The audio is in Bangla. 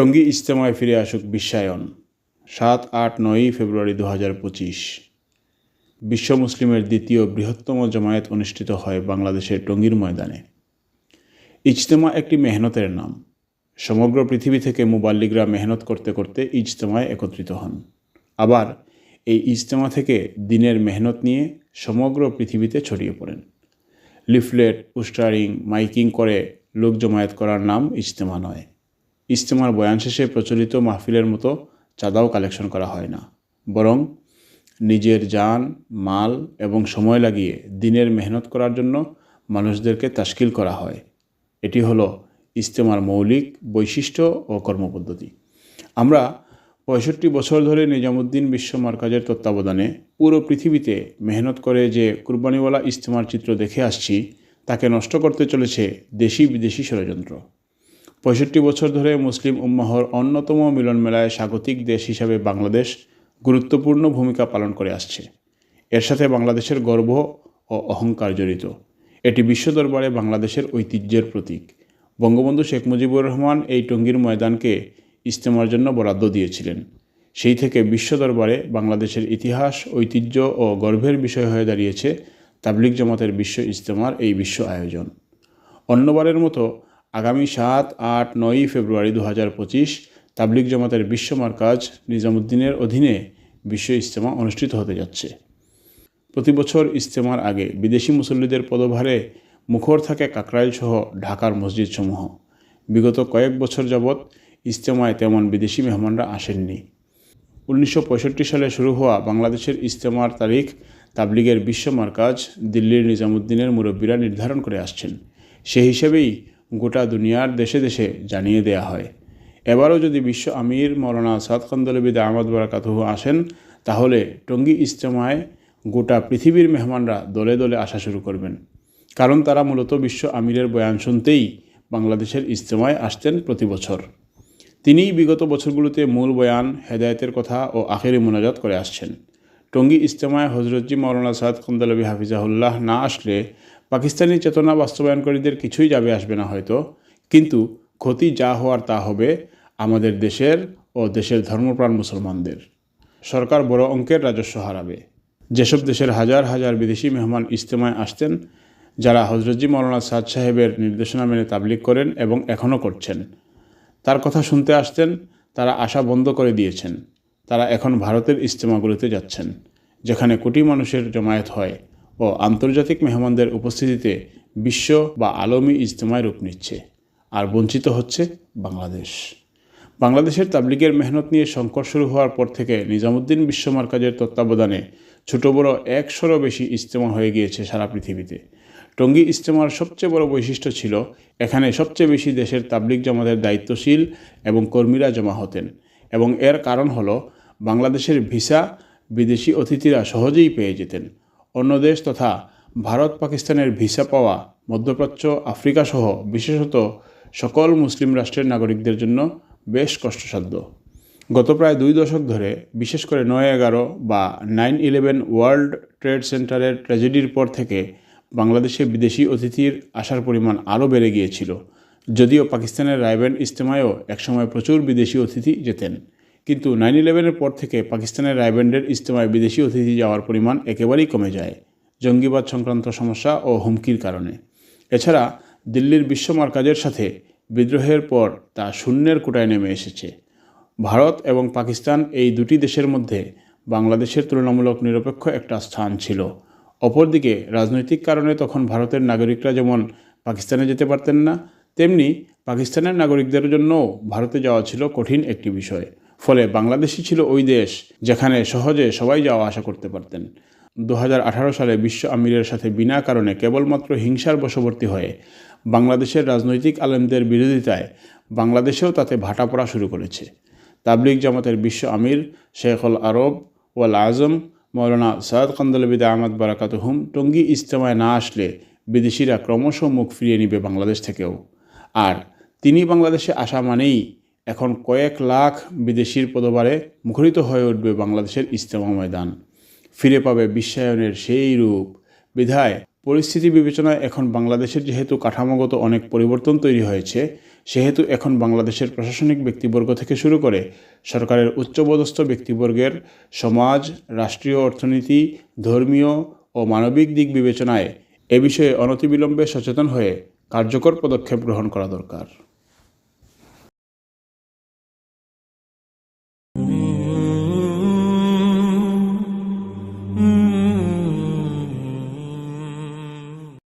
টঙ্গী ইজতেমায় ফিরে আসুক বিশ্বায়ন। সাত আট নয়ই ফেব্রুয়ারি দু হাজার পঁচিশ। বিশ্ব মুসলিমের দ্বিতীয় বৃহত্তম জমায়েত অনুষ্ঠিত হয় বাংলাদেশের টঙ্গীর ময়দানে। ইজতেমা একটি মেহনতের নাম। সমগ্র পৃথিবী থেকে মুবাল্লিগরা মেহনত করতে করতে ইজতেমায় একত্রিত হন। আবার এই ইজতেমা থেকে দিনের মেহনত নিয়ে সমগ্র পৃথিবীতে ছড়িয়ে পড়েন। লিফলেট, পোস্টারিং, মাইকিং করে লোক জমায়েত করার নাম ইজতেমা নয়। ইজতেমার বয়ান শেষে প্রচলিত মাহফিলের মতো চাঁদাও কালেকশন করা হয় না। বরং নিজের যান মাল এবং সময় লাগিয়ে দিনের মেহনত করার জন্য মানুষদেরকে তাশকিল করা হয়। এটি হলো ইজতেমার মৌলিক বৈশিষ্ট্য ও কর্মপদ্ধতি। আমরা পঁয়ষট্টি বছর ধরে নিজামুদ্দিন বিশ্ব মার্কাজের তত্ত্বাবধানে পুরো পৃথিবীতে মেহনত করে যে কুরবানিওয়ালা ইজতেমার চিত্র দেখে আসছি, তাকে নষ্ট করতে চলেছে দেশি বিদেশি ষড়যন্ত্র। পঁয়ষট্টি বছর ধরে মুসলিম উম্মাহর অন্যতম মিলন মেলায় স্বাগতিক দেশ হিসাবে বাংলাদেশ গুরুত্বপূর্ণ ভূমিকা পালন করে আসছে। এর সাথে বাংলাদেশের গর্ব ও অহংকার জড়িত। এটি বিশ্ব দরবারে বাংলাদেশের ঐতিহ্যের প্রতীক। বঙ্গবন্ধু শেখ মুজিবুর রহমান এই টঙ্গীর ময়দানকে ইজতেমার জন্য বরাদ্দ দিয়েছিলেন। সেই থেকে বিশ্ব দরবারে বাংলাদেশের ইতিহাস, ঐতিহ্য ও গর্বের বিষয় হয়ে দাঁড়িয়েছে তাবলিক জামাতের বিশ্ব ইজতেমার এই বিশ্ব আয়োজন। অন্যবারের মতো আগামী সাত, আট, নয়ই ফেব্রুয়ারি দু হাজার পঁচিশ তাবলিক জামাতের বিশ্ব মার্কাজ নিজামুদ্দিনের অধীনে বিশ্ব ইজতেমা অনুষ্ঠিত হতে যাচ্ছে। প্রতি বছর ইজতেমার আগে বিদেশি মুসল্লিদের পদভারে মুখর থাকে কাকরাইল সহ ঢাকার মসজিদসমূহ। বিগত কয়েক বছর যাবৎ ইজতেমায় তেমন বিদেশি মেহমানরা আসেননি। উনিশশো পঁয়ষট্টি সালে শুরু হওয়া বাংলাদেশের ইজতেমার তারিখ তাবলিগের বিশ্ব মার্কাজ দিল্লির নিজামুদ্দিনের মুরব্বীরা নির্ধারণ করে আসছেন। সে হিসেবেই গোটা দুনিয়ার দেশে দেশে জানিয়ে দেয়া হয়। এবারও যদি বিশ্ব আমির মৌলানা সাদ খন্দলবিদ আহমদ বারাকাতুহু আসেন, তাহলে টঙ্গী ইজতেমায় গোটা পৃথিবীর মেহমানরা দলে দলে আসা শুরু করবেন। কারণ তারা মূলত বিশ্ব আমিরের বয়ান শুনতেই বাংলাদেশের ইজতেমায় আসতেন প্রতি বছর। তিনিই বিগত বছরগুলোতে মূল বয়ান, হেদায়তের কথা ও আখেরি মোনাজাত করে আসছেন। টঙ্গী ইজতেমায় হজরতজি মৌলানা সাদ খন্দলবি হাফিজাহুল্লাহ না আসলে পাকিস্তানি চেতনা বাস্তবায়নকারীদের কিছুই যাবে আসবে না হয়তো। কিন্তু ক্ষতি যা হওয়ার তা হবে আমাদের দেশের ও দেশের ধর্মপ্রাণ মুসলমানদের। সরকার বড় অঙ্কের রাজস্ব হারাবে। যেসব দেশের হাজার হাজার বিদেশি মেহমান ইজতেমায় আসতেন, যারা হজরতজি মৌলানা সাদ সাহেবের নির্দেশনা মেনে তাবলিক করেন এবং এখনও করছেন, তার কথা শুনতে আসতেন, তারা আশা বন্ধ করে দিয়েছেন। তারা এখন ভারতের ইজতেমাগুলিতে যাচ্ছেন, যেখানে কোটি মানুষের জমায়েত হয়। ও আন্তর্জাতিক মেহমানদের উপস্থিতিতে বিশ্ব বা আলমী ইজতেমায় রূপ নিচ্ছে আর বঞ্চিত হচ্ছে বাংলাদেশ। বাংলাদেশের তাবলিগের মেহনত নিয়ে সংকট শুরু হওয়ার পর থেকে নিজামুদ্দিন বিশ্ব মার্কাজের তত্ত্বাবধানে ছোট বড় একশোরও বেশি ইজতেমা হয়ে গিয়েছে সারা পৃথিবীতে। টঙ্গী ইজতেমার সবচেয়ে বড় বৈশিষ্ট্য ছিল এখানে সবচেয়ে বেশি দেশের তাবলিক জামাতের দায়িত্বশীল এবং কর্মীরা জমা হতেন এবং এর কারণ হলো বাংলাদেশের ভিসা বিদেশি অতিথিরা সহজেই পেয়ে যেতেন। অন্য দেশ তথা ভারত পাকিস্তানের ভিসা পাওয়া মধ্যপ্রাচ্য, আফ্রিকা সহ বিশেষত সকল মুসলিম রাষ্ট্রের নাগরিকদের জন্য বেশ কষ্টসাধ্য। গত প্রায় দুই দশক ধরে, বিশেষ করে নয় এগারো বা নাইন ইলেভেন ওয়ার্ল্ড ট্রেড সেন্টারের ট্র্যাজেডির পর থেকে বাংলাদেশে বিদেশি অতিথির আসার পরিমাণ আরও বেড়ে গিয়েছিল, যদিও পাকিস্তানের রায়ব্যান্ড ইজতেমায়ও একসময় প্রচুর বিদেশি অতিথি যেতেন। কিন্তু নাইন ইলেভেনের পর থেকে পাকিস্তানের রায়ব্যান্ডের ইজতেমায় বিদেশি অতিথি যাওয়ার পরিমাণ একেবারেই কমে যায়, জঙ্গিবাদ সংক্রান্ত সমস্যা ও হুমকির কারণে। এছাড়া দিল্লির বিশ্ব মার্কাজের সাথে বিদ্রোহের পর তা শূন্যের কোটায় নেমে এসেছে। ভারত এবং পাকিস্তান এই দুটি দেশের মধ্যে বাংলাদেশের তুলনামূলক নিরপেক্ষ একটা স্থান ছিল। অপরদিকে রাজনৈতিক কারণে তখন ভারতের নাগরিকরা যেমন পাকিস্তানে যেতে পারতেন না, তেমনি পাকিস্তানের নাগরিকদের জন্যও ভারতে যাওয়া ছিল কঠিন একটি বিষয়। ফলে বাংলাদেশই ছিল ওই দেশ যেখানে সহজে সবাই যাওয়া আসা করতে পারতেন। দু হাজার আঠারো সালে বিশ্ব আমিরের সাথে বিনা কারণে কেবলমাত্র হিংসার বশবর্তী হয়ে বাংলাদেশের রাজনৈতিক আলেমদের বিরোধিতায় বাংলাদেশেও তাতে ভাটা পড়া শুরু করেছে। তাবলিক জামাতের বিশ্ব আমির শেখুল আরব ওয়াল আজম, মৌলানা সৈয়দ কন্দলবিদ আহমদ বারাকাত হুম টঙ্গী ইজতেমায় না আসলে বিদেশিরা ক্রমশ মুখ ফিরিয়ে নিবে বাংলাদেশ থেকেও। আর তিনি বাংলাদেশে আসা মানেই এখন কয়েক লাখ বিদেশির পদবারে মুখরিত হয়ে উঠবে বাংলাদেশের ইজতেমা ময়দান। ফিরে পাবে বিশ্বায়নের সেই রূপ। বিধায় পরিস্থিতি বিবেচনায় এখন বাংলাদেশের যেহেতু কাঠামোগত অনেক পরিবর্তন তৈরি হয়েছে, সেহেতু এখন বাংলাদেশের প্রশাসনিক ব্যক্তিবর্গ থেকে শুরু করে সরকারের উচ্চপদস্থ ব্যক্তিবর্গের সমাজ, রাষ্ট্রীয় অর্থনীতি, ধর্মীয় ও মানবিক দিক বিবেচনায় এ বিষয়ে অনতিবিলম্বে সচেতন হয়ে কার্যকর পদক্ষেপ গ্রহণ করা দরকার।